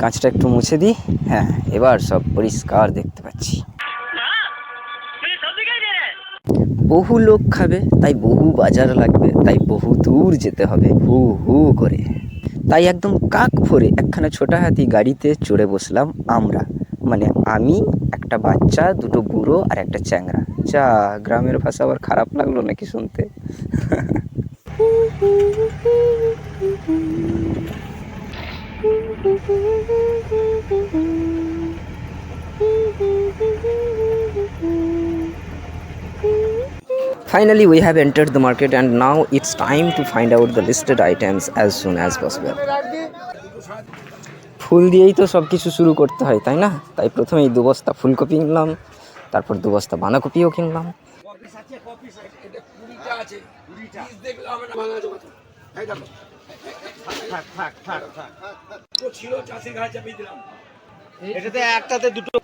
কাঁচটা একটু মুছে দিই। হ্যাঁ এবার সব পরিষ্কার দেখতে পাচ্ছি। বহু লোক খাবে, তাই বহু বাজার লাগবে, তাই বহু দূর যেতে হবে, হু হু করে। তাই একদম কাক ভরে একখানা ছোটা হাতি গাড়িতে চড়ে বসলাম আমরা। মানে আমি, একটা বাচ্চা, দুটো বুড়ো আর একটা চ্যাংরা। যা, গ্রামের ভাষা আবার খারাপ লাগল নাকি শুনতে? Finally, we have entered the market and now it's time to find out the listed items as soon as possible. ফুল দিয়েই তো সব কিছু শুরু করতে হয় তাই না তাই প্রথমেই দু বস্তা ফুলকপি কিনলাম তারপর দু বস্তা বাঁধাকপিও কিনলাম একটাতে দুটো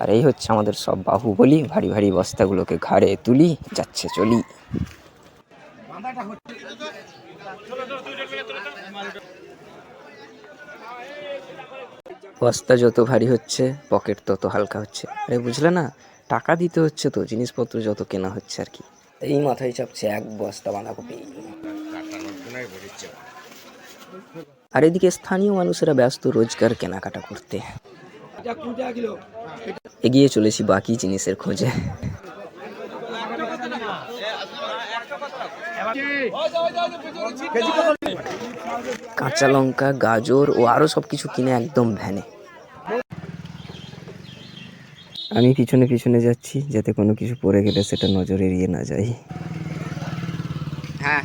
আর এই হচ্ছে আমাদের সব বাহুবলি। ভারী ভারী বস্তাগুলোকে ঘাড়ে তুলি, যাচ্ছে চলি। বস্তা যত ভারী হচ্ছে, পকেট তত হালকা হচ্ছে। আরে বুঝলে না, টাকা দিতে হচ্ছে তো, জিনিসপত্র যত কেনা হচ্ছে আর কি। এই মাথায় চাপছে এক বস্তা বাঁধাকপি। আর এদিকে স্থানীয় মানুষেরা ব্যস্ত রোজগার কেনাকাটা করতে। এগিয়ে চলেছি বাকি জিনিসের খোঁজে। কাঁচা লঙ্কা গাজর ও আরও সব কিছু কিনে একদম ভ্যানে। আমি পিছনে পিছনে যাচ্ছি যাতে কোনো কিছু পড়ে গেলে সেটা নজর এড়িয়ে না যায় হ্যাঁ।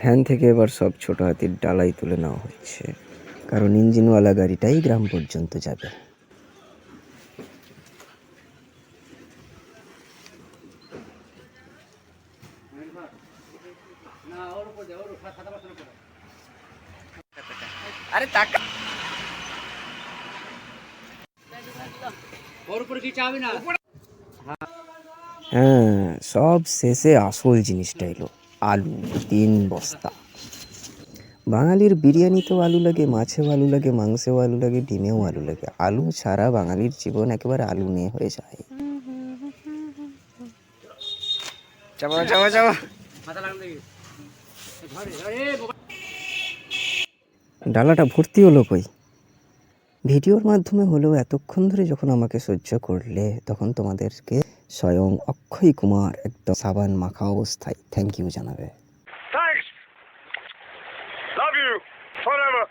ভ্যান থেকে এবার সব ছোট হাতির ডালাই তুলে নেওয়া হচ্ছে কারণ ইঞ্জিনওয়ালা গাড়িটাই গ্রাম পর্যন্ত যাবে। আরে টাকা হ্যাঁ সব শেষে আসল জিনিসটা এলো আলু তিন বস্তা। বাঙালির বিরিয়ানিতেও আলু লাগে মাছেও আলু লাগে মাংসেও আলু লাগে ডিমেও আলু লাগে। আলু ছাড়া বাঙালির জীবন একেবারে আলু নিয়ে হয়ে যায়। যাব যাব যাব। ডালাটা ভর্তি হলো কই? ভিডিওর মাধ্যমে হলেও এতক্ষণ ধরে যখন আমাকে সহ্য করলে তখন তোমাদেরকে স্বয়ং অক্ষয় কুমার একদম সাবান মাখা অবস্থায় থ্যাংক ইউ জানাবে। fueron